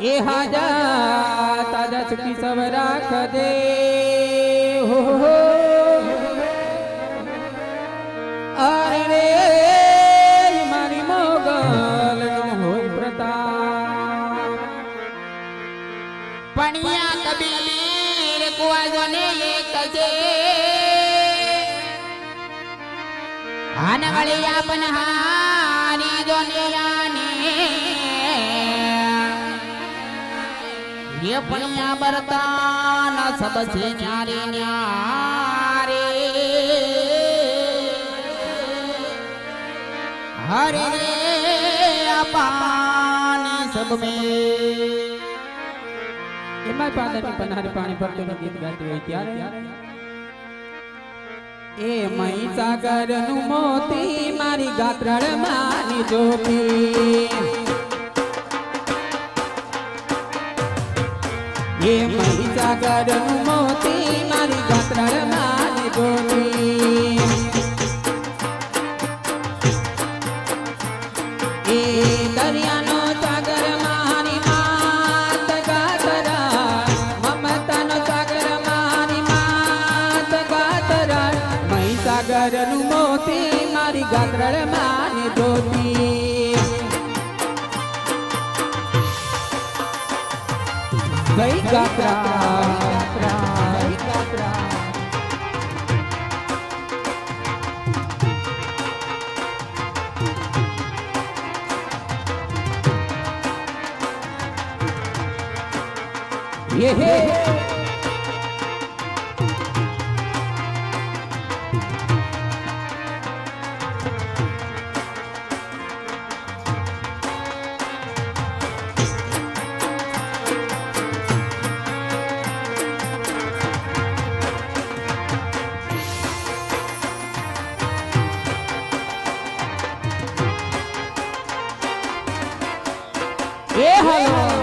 એ હાજા તાજા ચકી સવ રાખ દે હો. અરે મારી મોગલ હો પ્રતાપ. પણિયા કબીર કુવાજોને એક છે હાન પણ હારી જોનિયાને ये पणिया बरतान सबसे न्यारे न्यारे हरे रे अपानी सब में એમાં પાદાની પનારે પાણી ભરતું ગીત ગાતી હોય ત્યારે એ મહી સાગર નું મોતી મારી ગાત્રળ માની જોતી એ મહી સાગરનું મોતી મારી ગાત્રળ મારી જોતી એ દરિયાનો સાગર મારી માત ગાતરા મારી ગાતરા મહીસાગર ગાત્રળ માની ધોતી ગઈ ગાત્રા ગઈ ગાત્રા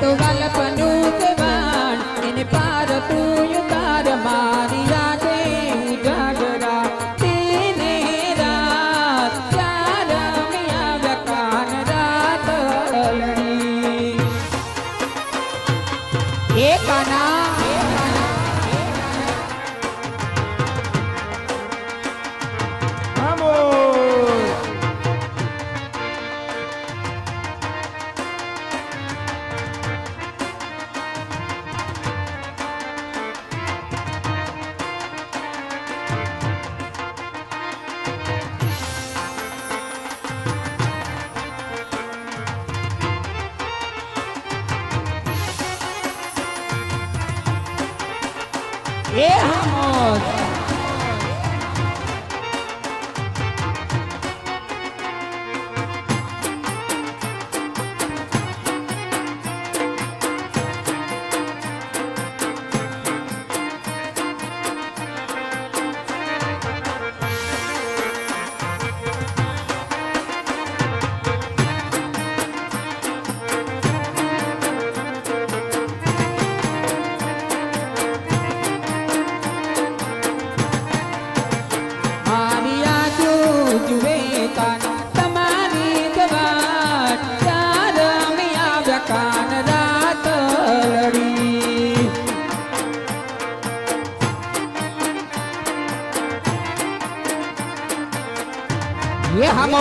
તો વાલપનું કવાણ એને પાર તું એ હામોદ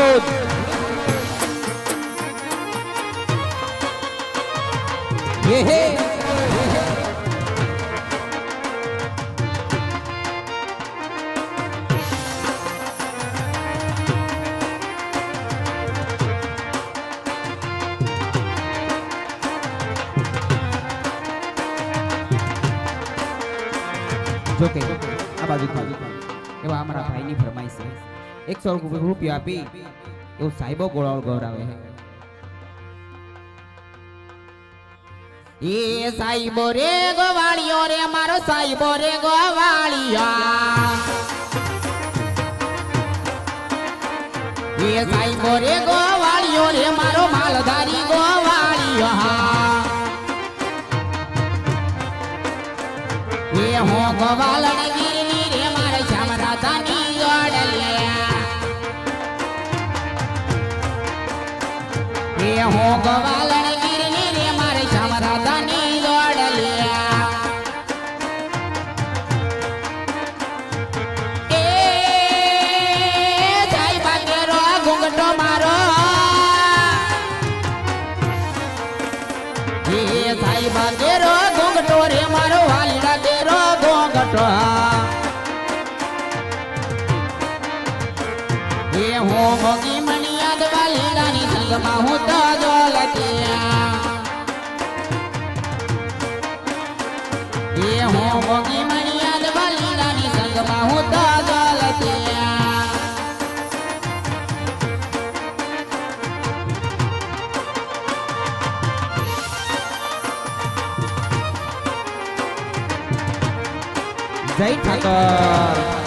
Garut. Yehe. Oke, apa gitu? Ewa amanah ini bermain sih. એકસો રૂપિયા આપી. એવો સાહેબો ગોળાળ ગૌરાવે એ સાઈબો રે ગોવાળિયો રે મારો સાહેબો રે ગોવાળિયા એ સાહેબો રે ગોવાળિયો રે, મારો માલધારી ગોવાળિયા એ હો ગોવાળને ಹೋಗವಲ್ಲ જય ઠાકર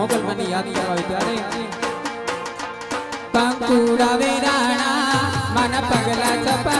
ભગવાનની યાદ કરાવી ત્યારે પાંકુડા વેરાણા મન પગલા ચપા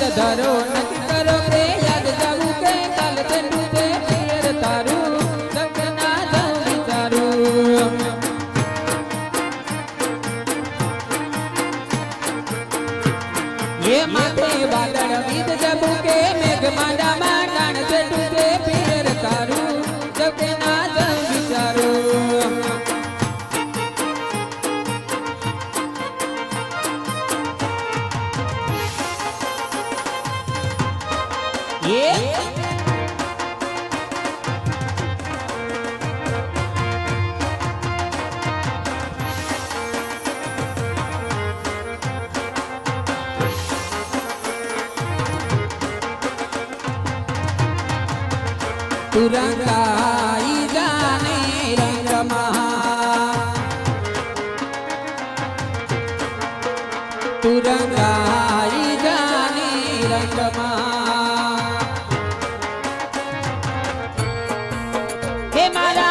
યાદ ધરો નથી કરો કે યાદ જાવું કે કાલ ચંડુ કે પિયર તારું લગ્ના જાઉં વિચારું. એ માથે Yeah. Purkar Hey, my